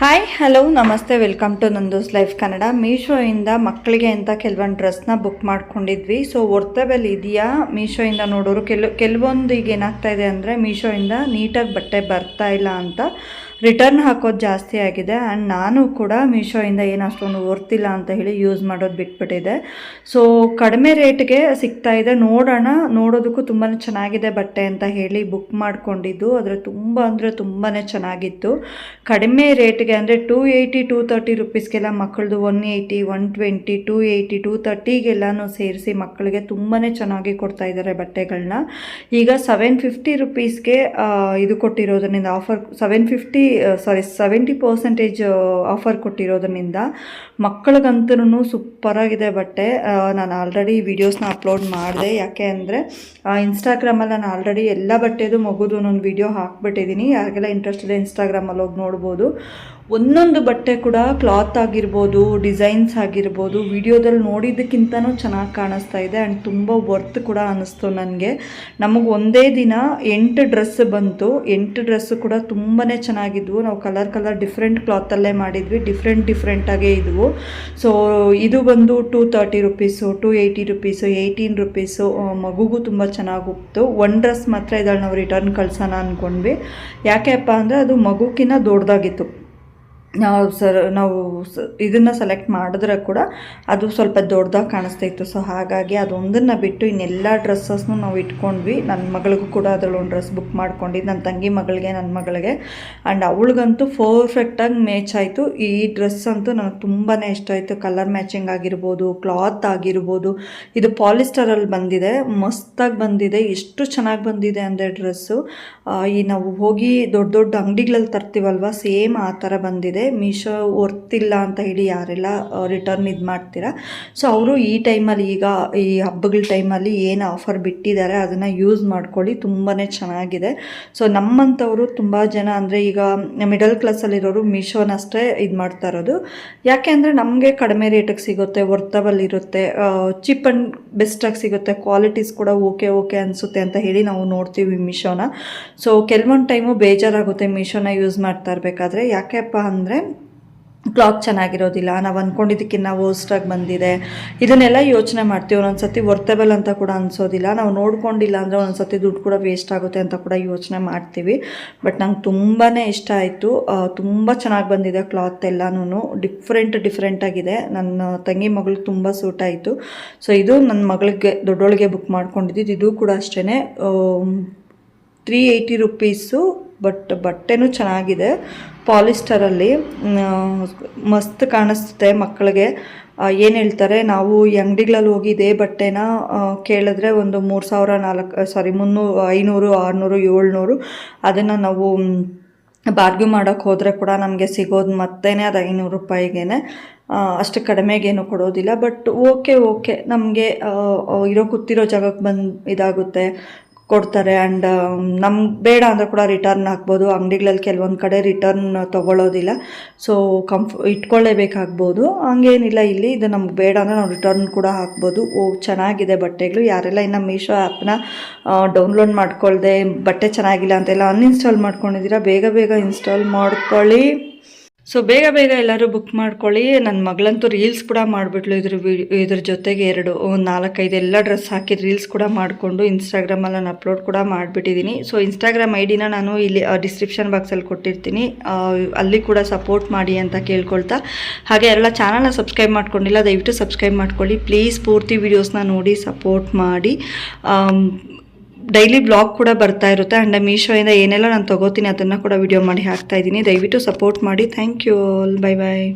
Hi hello ನಮಸ್ತೆ welcome to Nandu's life Kannada ಮೀಶೋಯಿಂದ ಮಕ್ಕಳಿಗೆ ಅಂತ ಕೆಲವೊಂದು ಡ್ರೆಸ್ನ ಬುಕ್ ಮಾಡ್ಕೊಂಡಿದ್ವಿ. ಸೊ ವರ್ತಬಲ್ ಇದೆಯಾ? ಮೀಶೋಯಿಂದ ನೋಡೋರು ಕೆಲ ಕೆಲವೊಂದು ಈಗ ಏನಾಗ್ತಾ ಇದೆ ಅಂದರೆ ಮೀಶೋಯಿಂದ ನೀಟಾಗಿ ಬಟ್ಟೆ ಬರ್ತಾ ಇಲ್ಲ ಅಂತ. ರಿಟರ್ನ್ ಹಾಕೋದು ಜಾಸ್ತಿ ಆಗಿದೆ ಆ್ಯಂಡ್ ನಾನು ಕೂಡ ಮೀಶೋಯಿಂದ ಏನು ಅಷ್ಟೊಂದು ವರ್ತಿಲ್ಲ ಅಂತ ಹೇಳಿ ಯೂಸ್ ಮಾಡೋದು ಬಿಟ್ಬಿಟ್ಟಿದೆ. ಸೊ ಕಡಿಮೆ ರೇಟ್ಗೆ ಸಿಗ್ತಾ ಇದೆ. ನೋಡೋಣ. ನೋಡೋದಕ್ಕೂ ತುಂಬಾ ಚೆನ್ನಾಗಿದೆ ಬಟ್ಟೆ ಅಂತ ಹೇಳಿ ಬುಕ್ ಮಾಡಿಕೊಂಡಿದ್ದು. ಆದರೆ ತುಂಬ ಅಂದರೆ ತುಂಬಾ ಚೆನ್ನಾಗಿತ್ತು. ಕಡಿಮೆ ರೇಟ್ಗೆ ಅಂದರೆ ಟೂ ಏಯ್ಟಿ ಟೂ ತರ್ಟಿ ರುಪೀಸ್ಗೆಲ್ಲ ಮಕ್ಕಳದು one eighty one twenty two eighty two ತರ್ಟಿಗೆಲ್ಲನೂ ಸೇರಿಸಿ ಮಕ್ಕಳಿಗೆ ತುಂಬಾ ಚೆನ್ನಾಗಿ ಕೊಡ್ತಾ ಇದ್ದಾರೆ ಬಟ್ಟೆಗಳನ್ನ ಈಗ ಸೆವೆನ್ ಫಿಫ್ಟಿ ರುಪೀಸ್ಗೆ ಇದು ಕೊಟ್ಟಿರೋದ್ರಿಂದ offer seven fifty sorry seventy percentage offer ಕೊಟ್ಟಿರೋದ್ರಿಂದ ಮಕ್ಕಳಿಗಂತೂ ಸೂಪರಾಗಿದೆ ಬಟ್ಟೆ. ನಾನು ಆಲ್ರೆಡಿ ವೀಡಿಯೋಸ್ನ ಅಪ್ಲೋಡ್ ಮಾಡಿದೆ. ಯಾಕೆ ಅಂದರೆ ಇನ್ಸ್ಟಾಗ್ರಾಮಲ್ಲಿ ನಾನು ಆಲ್ರೆಡಿ ಎಲ್ಲ ಬಟ್ಟೆದು ಮಗುದು ಒಂದೊಂದು ವೀಡಿಯೋ ಹಾಕ್ಬಿಟ್ಟಿದ್ದೀನಿ ಯಾರಿಗೆಲ್ಲ ಇಂಟ್ರೆಸ್ಟ್ ಇದೆ ಇನ್ಸ್ಟಾಗ್ರಾಮಲ್ಲಿ ಹೋಗಿ ನೋಡ್ಬೋದು. ಒಂದೊಂದು ಬಟ್ಟೆ ಕೂಡ ಕ್ಲಾತ್ ಆಗಿರ್ಬೋದು, ಡಿಸೈನ್ಸ್ ಆಗಿರ್ಬೋದು, ವಿಡಿಯೋದಲ್ಲಿ ನೋಡಿದ್ದಕ್ಕಿಂತನೂ ಚೆನ್ನಾಗಿ ಕಾಣಿಸ್ತಾ ಇದೆ ಆ್ಯಂಡ್ ತುಂಬ ವರ್ತ್ ಕೂಡ ಅನ್ನಿಸ್ತು ನನಗೆ. ನಮಗೆ ಒಂದೇ ದಿನ ಎಂಟು ಡ್ರೆಸ್ ಬಂತು. ಎಂಟು ಡ್ರೆಸ್ಸು ಕೂಡ ತುಂಬಾ ಚೆನ್ನಾಗಿದ್ವು. ನಾವು ಕಲರ್ ಕಲರ್ ಡಿಫ್ರೆಂಟ್ ಕ್ಲಾತಲ್ಲೇ ಮಾಡಿದ್ವಿ. ಡಿಫ್ರೆಂಟ್ ಡಿಫ್ರೆಂಟಾಗೇ ಇದ್ವು. ಸೊ ಇದು ಬಂದು two thirty rupees two eighty rupees eighteen rupees ಮಗುಗೂ ತುಂಬ ಚೆನ್ನಾಗಿ ಹೋಗ್ತು ಒನ್ ಡ್ರೆಸ್ ಮಾತ್ರ ಇದ್ರಲ್ಲಿ ನಾವು ರಿಟರ್ನ್ ಕಳ್ಸೋಣ ಅಂದ್ಕೊಂಡ್ವಿ ಯಾಕೆಪ್ಪ ಅಂದರೆ ಅದು ಮಗುಕಿನ್ನ ದೊಡ್ಡದಾಗಿತ್ತು ನಾವು ಸರ್, ನಾವು ಸ, ಇದನ್ನು ಸೆಲೆಕ್ಟ್ ಮಾಡಿದ್ರೆ ಕೂಡ ಅದು ಸ್ವಲ್ಪ ದೊಡ್ಡದಾಗಿ ಕಾಣಿಸ್ತಾ ಇತ್ತು. ಸೊ ಹಾಗಾಗಿ ಅದೊಂದನ್ನು ಬಿಟ್ಟು ಇನ್ನೆಲ್ಲ ಡ್ರೆಸ್ಸಸ್ನು ನಾವು ಇಟ್ಕೊಂಡ್ವಿ. ನನ್ನ ಮಗಳಿಗೂ ಕೂಡ ಅದರಲ್ಲಿ ಒಂದು ಡ್ರೆಸ್ ಬುಕ್ ಮಾಡ್ಕೊಂಡಿದ್ದು ನನ್ನ ತಂಗಿ ಮಗಳಿಗೆ ನನ್ನ ಮಗಳಿಗೆ. ಆ್ಯಂಡ್ ಅವಳಿಗಂತೂ ಪರ್ಫೆಕ್ಟಾಗಿ ಮ್ಯಾಚ್ ಆಯಿತು. ಈ ಡ್ರೆಸ್ ಅಂತೂ ನನಗೆ ತುಂಬಾ ಇಷ್ಟ ಆಯಿತು. ಕಲರ್ ಮ್ಯಾಚಿಂಗ್ ಆಗಿರ್ಬೋದು ಕ್ಲಾತ್ ಆಗಿರ್ಬೋದು. ಇದು ಪಾಲಿಸ್ಟರಲ್ಲಿ ಬಂದಿದೆ. ಮಸ್ತಾಗಿ ಬಂದಿದೆ. ಎಷ್ಟು ಚೆನ್ನಾಗಿ ಬಂದಿದೆ ಅಂದರೆ ಡ್ರೆಸ್ಸು ಈ ನಾವು ಹೋಗಿ ದೊಡ್ಡ ದೊಡ್ಡ ಅಂಗಡಿಗಳಲ್ಲಿ ತರ್ತೀವಲ್ವ? ಸೇಮ್ ಆ ಥರ ಬಂದಿದೆ. ಮೀಶೋ ವರ್ತಿಲ್ಲ ಅಂತ ಹೇಳಿ ಯಾರೆಲ್ಲ ರಿಟರ್ನ್ ಇದು ಮಾಡ್ತೀರಾ? ಸೊ ಅವರು ಈ ಟೈಮಲ್ಲಿ ಈಗ, ಈ ಹಬ್ಬಗಳ ಟೈಮಲ್ಲಿ ಏನು ಆಫರ್ ಬಿಟ್ಟಿದ್ದಾರೆ ಅದನ್ನು ಯೂಸ್ ಮಾಡ್ಕೊಳ್ಳಿ ತುಂಬಾ ಚೆನ್ನಾಗಿದೆ. ಸೊ ನಮ್ಮಂಥವರು ತುಂಬ ಜನ ಅಂದರೆ ಈಗ ಮಿಡಲ್ ಕ್ಲಾಸಲ್ಲಿರೋರು ಮೀಶೋನಷ್ಟೇ ಇದು ಮಾಡ್ತಾ ಇರೋದು. ಯಾಕೆ ಅಂದರೆ ನಮಗೆ ಕಡಿಮೆ ರೇಟಿಗೆ ಸಿಗುತ್ತೆ ವರ್ತಬಲ್ ಇರುತ್ತೆ ಚೀಪ್ ಆ್ಯಂಡ್ ಬೆಸ್ಟಾಗಿ ಸಿಗುತ್ತೆ ಕ್ವಾಲಿಟೀಸ್ ಕೂಡ ಓಕೆ ಓಕೆ ಅನಿಸುತ್ತೆ ಅಂತ ಹೇಳಿ ನಾವು ನೋಡ್ತೀವಿ ಮೀಶೋನ. ಸೊ ಕೆಲವೊಂದು ಟೈಮು ಬೇಜಾರಾಗುತ್ತೆ ಮೀಶೋನ ಯೂಸ್ ಮಾಡ್ತಾ ಇರಬೇಕಾದ್ರೆ. ಯಾಕೆಪ್ಪ ಅಂದರೆ ಕ್ಲಾತ್ ಚೆನ್ನಾಗಿರೋದಿಲ್ಲ. ನಾವು ಅಂದ್ಕೊಂಡಿದ್ದಕ್ಕಿಂತ ವರ್ಸ್ಟಾಗಿ ಬಂದಿದೆ. ಇದನ್ನೆಲ್ಲ ಯೋಚನೆ ಮಾಡ್ತೀವಿ. ಒಂದೊಂದು ಸತಿ ವರ್ತಬಲ್ ಅಂತ ಕೂಡ ಅನಿಸೋದಿಲ್ಲ. ನಾವು ನೋಡ್ಕೊಂಡಿಲ್ಲ ಅಂದರೆ ಒಂದೊಂದು ದುಡ್ಡು ಕೂಡ ವೇಸ್ಟ್ ಆಗುತ್ತೆ ಅಂತ ಕೂಡ ಯೋಚನೆ ಮಾಡ್ತೀವಿ. ಬಟ್ ನಂಗೆ ತುಂಬಾ ಇಷ್ಟ ಆಯಿತು. ತುಂಬ ಚೆನ್ನಾಗಿ ಬಂದಿದೆ ಕ್ಲಾತ್ ಎಲ್ಲನೂ ಡಿಫ್ರೆಂಟ್ ಡಿಫ್ರೆಂಟಾಗಿದೆ ನನ್ನ ತಂಗಿ ಮಗಳಿಗೆ ತುಂಬ ಸೂಟ್ ಆಯಿತು. ಸೊ ಇದು ನನ್ನ ಮಗಳಿಗೆ, ದೊಡ್ಡೊಳಗೆ ಬುಕ್ ಮಾಡ್ಕೊಂಡಿದ್ದು ಇದು ಕೂಡ ಅಷ್ಟೇ ತ್ರೀ ಏಯ್ಟಿ ರುಪೀಸು ಬಟ್ ಬಟ್ಟೆನೂ ಚೆನ್ನಾಗಿದೆ. ಪಾಲಿಸ್ಟರಲ್ಲಿ ಮಸ್ತ್ ಕಾಣಿಸುತ್ತೆ ಮಕ್ಕಳಿಗೆ. ಏನು ಹೇಳ್ತಾರೆ ನಾವು ಈ ಅಂಗಡಿಗಳಲ್ಲಿ ಹೋಗಿ ಇದೇ ಬಟ್ಟೆನ ಕೇಳಿದ್ರೆ ಒಂದು ಮೂರು ಸಾವಿರ ನಾಲ್ಕು ಸಾರಿ ಮುನ್ನೂರು ಐನೂರು ಆರುನೂರು ಏಳ್ನೂರು ಅದನ್ನು ನಾವು ಬಾರ್ಗ್ಯೂ ಮಾಡೋಕ್ಕೆ ಹೋದರೆ ಕೂಡ ನಮಗೆ ಸಿಗೋದು ಮತ್ತೇ ಅದು ಐನೂರು ರೂಪಾಯಿಗೇನೆ. ಆ, ಅಷ್ಟು ಕಡಿಮೆಗೇನು ಕೊಡೋದಿಲ್ಲ ಬಟ್ ಓಕೆ ಓಕೆ ನಮಗೆ ಇರೋ ಕೂತಿರೋ ಜಾಗಕ್ಕೆ ಬಂದು ಇದಾಗುತ್ತೆ. ಕೊಡ್ತಾರೆ ಆ್ಯಂಡ್ ನಮ್ಗೆ ಬೇಡ ಅಂದರೆ ಕೂಡ ರಿಟರ್ನ್ ಹಾಕ್ಬೋದು. ಅಂಗಡಿಗಳಲ್ಲಿ ಕೆಲವೊಂದು ಕಡೆ ರಿಟರ್ನ್ ತೊಗೊಳ್ಳೋದಿಲ್ಲ ಸೊ ಕಂಫ್ ಇಟ್ಕೊಳ್ಳೇಬೇಕಾಗ್ಬೋದು ಹಂಗೇನಿಲ್ಲ ಇಲ್ಲಿ. ಇದು ನಮ್ಗೆ ಬೇಡ ಅಂದರೆ ನಾವು ರಿಟರ್ನ್ ಕೂಡ ಹಾಕ್ಬೋದು. ಓ, ಚೆನ್ನಾಗಿದೆ ಬಟ್ಟೆಗಳು. ಯಾರೆಲ್ಲ ಇನ್ನು ಮೀಶೋ ಆ್ಯಪ್ನ ಡೌನ್ಲೋಡ್ ಮಾಡ್ಕೊಳ್ಳದೆ ಬಟ್ಟೆ ಚೆನ್ನಾಗಿಲ್ಲ ಅಂತೆಲ್ಲ ಅನ್ಇನ್ಸ್ಟಾಲ್ ಮಾಡ್ಕೊಂಡಿದ್ದೀರಾ, ಬೇಗ ಬೇಗ ಇನ್ಸ್ಟಾಲ್ ಮಾಡ್ಕೊಳ್ಳಿ. ಸೊ ಬೇಗ ಬೇಗ ಎಲ್ಲರೂ ಬುಕ್ ಮಾಡ್ಕೊಳ್ಳಿ. ನನ್ನ ಮಗಳಂತೂ ರೀಲ್ಸ್ ಕೂಡ ಮಾಡಿಬಿಟ್ಲು. ಇದ್ರ ಇದ್ರ ಜೊತೆಗೆ ಎರಡು ಒಂದು ನಾಲ್ಕೈದು ಎಲ್ಲ ಡ್ರೆಸ್ ಹಾಕಿ ರೀಲ್ಸ್ ಕೂಡ ಮಾಡಿಕೊಂಡು ಇನ್ಸ್ಟಾಗ್ರಾಮಲ್ಲಿ ನಾನು ಅಪ್ಲೋಡ್ ಕೂಡ ಮಾಡಿಬಿಟ್ಟಿದ್ದೀನಿ ಸೊ ಇನ್ಸ್ಟಾಗ್ರಾಮ್ ಐ ಡಿನ ನಾನು ಇಲ್ಲಿ ಡಿಸ್ಕ್ರಿಪ್ಷನ್ ಬಾಕ್ಸಲ್ಲಿ ಕೊಟ್ಟಿರ್ತೀನಿ. ಅಲ್ಲಿ ಕೂಡ ಸಪೋರ್ಟ್ ಮಾಡಿ ಅಂತ ಕೇಳ್ಕೊಳ್ತಾ. ಹಾಗೆ ಎಲ್ಲ ಚಾನಲ್ನ ಸಬ್ಸ್ಕ್ರೈಬ್ ಮಾಡ್ಕೊಂಡಿಲ್ಲ, ದಯವಿಟ್ಟು ಸಬ್ಸ್ಕ್ರೈಬ್ ಮಾಡ್ಕೊಳ್ಳಿ. ಪ್ಲೀಸ್ ಪೂರ್ತಿ ವೀಡಿಯೋಸ್ನ ನೋಡಿ ಸಪೋರ್ಟ್ ಮಾಡಿ. ಡೈಲಿ ಬ್ಲಾಗ್ ಕೂಡ ಬರ್ತಾ ಇರುತ್ತೆ. ಆ್ಯಂಡ್ ಮೀಶೋಯಿಂದ ಏನೆಲ್ಲ ನಾನು ತೊಗೋತೀನಿ ಅದನ್ನು ಕೂಡ ವಿಡಿಯೋ ಮಾಡಿ ಹಾಕ್ತಾ ಇದ್ದೀನಿ. ದಯವಿಟ್ಟು ಸಪೋರ್ಟ್ ಮಾಡಿ. Thank you all bye bye